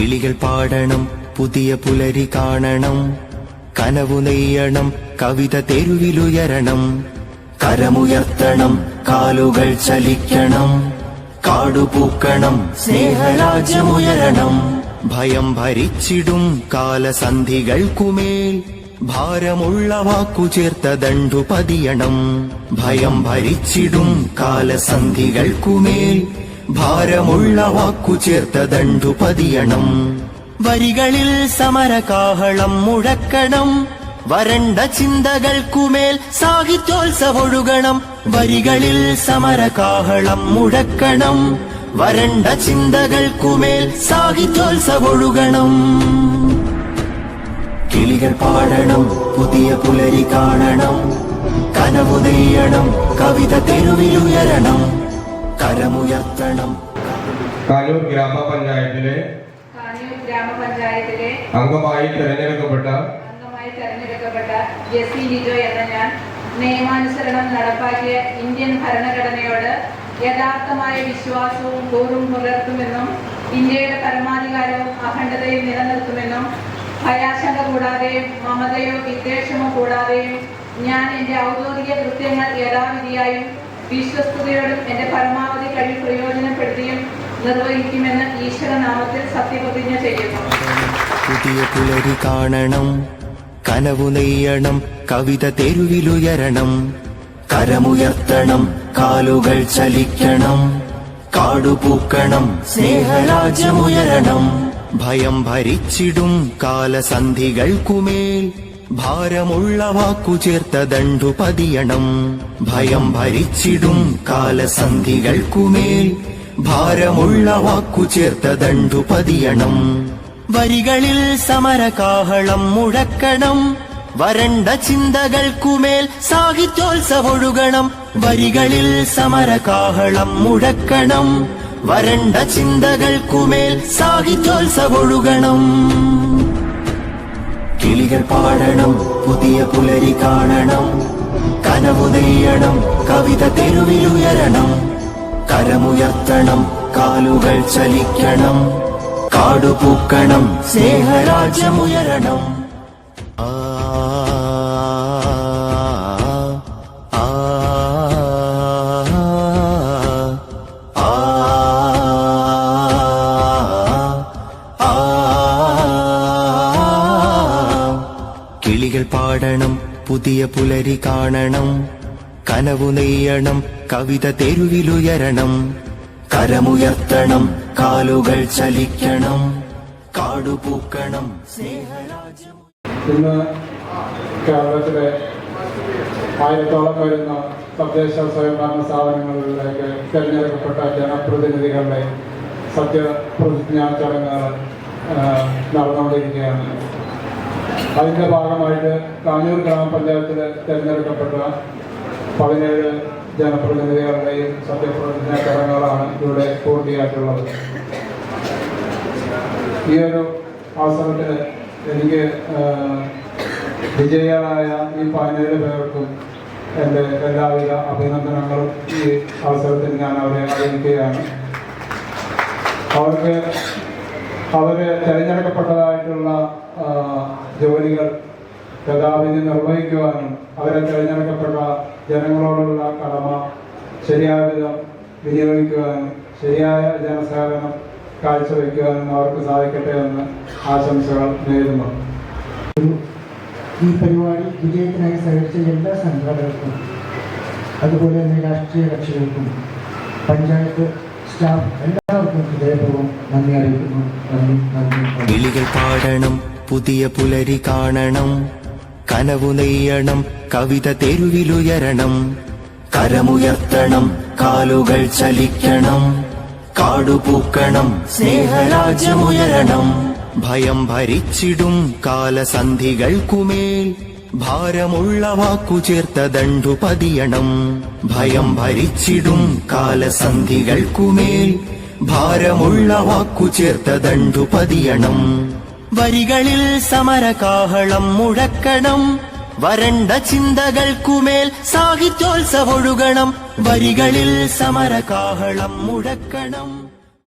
കിളികൾ പാടണം പുതിയ പുലരി കാണണം കനവു നെയ്യണം കവിത തെരുവിലുയരണം. കരമുയർത്തണം കാലുകൾ ചലിക്കണം കാടുപൂക്കണം സ്നേഹരാജ്യമുയരണം. ഭയം ഭരിച്ചിടും കാലസന്ധികൾക്കുമേൽ ഭാരമുള്ള വാക്കു ചേർത്ത ദണ്ഡു പതിയണം ഭയം ഭരിച്ചിടും കാലസന്ധികൾക്കുമേൽ ഭാരമുള്ള വാക്കു ചേർത്ത ദണ്ഡു പതിയണം. വരികളിൽ സമരകാഹളം മുഴക്കണം. വരണ്ട ചിന്തകൾക്കുമേൽ സാഹിത്യോത്സവൊഴുകണം. വരികളിൽ സമരകാഹളം മുഴക്കണം. വരണ്ട ചിന്തകൾക്കുമേൽ സാഹിത്യോത്സവൊഴുകണം. കിളികൾ പാടണം പുതിയ പുലരി കാണണം. കനവു നെയ്യണം കവിത തെരുവിലുയരണം. കരമുയർത്തണം. കാനൂർ ഗ്രാമപഞ്ചായത്തിലെ ഗ്രാമപഞ്ചായത്തിലെ അംഗമായി തിരഞ്ഞെടുക്കപ്പെട്ട അംഗമായി തെരഞ്ഞെടുക്കപ്പെട്ട ജെസി ലിജോ എന്ന ഞാൻ നിയമാനുസരണം നടപ്പാക്കിയ ഇന്ത്യൻ ഭരണഘടനയോട് യഥാർത്ഥമായ വിശ്വാസവും കൂറും പുലർത്തുമെന്നും ഇന്ത്യയുടെ പരമാധികാരവും അഖണ്ഡതയും നിലനിർത്തുമെന്നും ഭയാശങ്ക കൂടാതെയും മമതയോ വിദ്വേഷമോ കൂടാതെയും ഞാൻ എന്റെ ഔദ്യോഗിക കൃത്യങ്ങൾ യഥാവിധിയായും വിശ്വസ്തയോടും എന്റെ പരമാവധി കഴിവ് പ്രയോജനപ്പെടുത്തിയും നിർവഹിക്കുമെന്ന് ഈശ്വരനാമത്തിൽ സത്യപ്രതിജ്ഞ ചെയ്യുന്നു. കാണണം കനവു നെയ്യണം കവിത തെരുവിലുയരണം. കരമുയർത്തണം കാലുകൾ ചലിക്കണം. കാടുപൂക്കണം സ്നേഹരാജ്യമുയരണം. ഭയം ഭരിച്ചിടും കാലസന്ധികൾക്കുമേൽ ഭാരമുള്ള വാക്കു ചേർത്ത ദണ്ടു പതിയണം ഭയം ഭരിച്ചിടും കാലസന്ധികൾക്കുമേൽ ഭാരമുള്ള വാക്കു ചേർത്ത ദണ്ടു പതിയണം വരികളിൽ സമരകാഹളം മുഴക്കണം. വരണ്ട ചിന്തകൾക്കുമേൽ സാഹിത്യോത്സവൊഴുകണം. വരികളിൽ സമരകാഹളം മുഴക്കണം. വരണ്ട ചിന്തകൾക്കുമേൽ സാഹിത്യോത്സവൊഴുകണം. കിളികൾ പാടണം പുതിയ പുലരി കാണണം. കനവു കവിത തെരുവിലുയരണം കരമുയർത്തണം കാലുകൾ ചലിക്കണം. കാടുപൂക്കണം സ്നേഹരാജ്യമുയരണം. ആ കിളികൾ പാടണം പുതിയ പുലരി കാണണം കനവു നെയ്യണം കവിത തെരുവിലുയരണം കരമുയർത്തണം കാലുകൾ ചലിക്കണം കാടുപൂക്കണം സ്നേഹരാജ്യം. കേരളത്തിലെ ആയിരത്തോളം വരുന്ന തദ്ദേശ സ്വയംഭരണ സ്ഥാപനങ്ങളിലേക്ക് തിരഞ്ഞെടുക്കപ്പെട്ട ജനപ്രതിനിധികളുടെ സത്യപ്രതിജ്ഞാ ചടങ്ങുകൾ നടന്നുകൊണ്ടിരിക്കുകയാണ്. അതിന്റെ ഭാഗമായിട്ട് കാഞ്ഞൂർ ഗ്രാമപഞ്ചായത്തിൽ തിരഞ്ഞെടുക്കപ്പെട്ട പതിനേഴ് ജനപ്രതിനിധികളുടെയും സത്യപ്രതിജ്ഞ ചടങ്ങുകളാണ് ഇവിടെ പൂർത്തിയായിട്ടുള്ളത്. ഈ ഒരു അവസരത്തിൽ എനിക്ക് വിജയികളായ ഈ പതിനേഴ് പേർക്കും എന്റെ എല്ലാവിധ അഭിനന്ദനങ്ങളും ഈ അവസരത്തിൽ ഞാൻ അവരെ അറിയിക്കുകയാണ്. അവർക്ക് അവർ തിരഞ്ഞെടുക്കപ്പെട്ടതായിട്ടുള്ള ജോലികൾ യഥാവിധി നിർവഹിക്കുവാനും അവരെ തിരഞ്ഞെടുക്കപ്പെട്ട ജനങ്ങളോടുള്ള കടമ ശരിയായ വിധം വിനിയോഗിക്കുവാനും ശരിയായ ജനസേവനം കാഴ്ചവെക്കുവാനും അവർക്ക് സാധിക്കട്ടെ എന്ന് ആശംസകൾ നേരുന്നു. ഈ പരിപാടി വിജയത്തിനായി സഹകരിച്ച എല്ലാ സംഘടനകൾക്കും അതുപോലെ തന്നെ രാഷ്ട്രീയ കക്ഷികൾക്കും പഞ്ചായത്ത് നന്ദി അറിയിക്കുന്നു. നന്ദി പാടണം പുതിയ പുലരി കാണണം. കനവു നെയ്യണം കവിത തെരുവിലുയരണം. കരമുയർത്തണം കാലുകൾ ചലിക്കണം. കാടുപൂക്കണം സ്നേഹരാജ്യമുയരണം. ഭയം ഭരിച്ചിടും കാലസന്ധികൾക്കുമേൽ. ഭാരമുള്ള വാക്കു ചേർത്ത ദണ്ടു പതിയണം ഭയം ഭരിച്ചിടും കാലസന്ധികൾക്കുമേൽ. ഭാരമുള്ള വാക്കു ചേർത്ത ദണ്ടു പതിയണം വരികളിൽ സമരകാഹളം മുഴക്കണം. വരണ്ട ചിന്തകൾക്കുമേൽ സാഹിത്യോത്സവൊഴുകണം വരികളിൽ സമരകാഹളം മുഴക്കണം.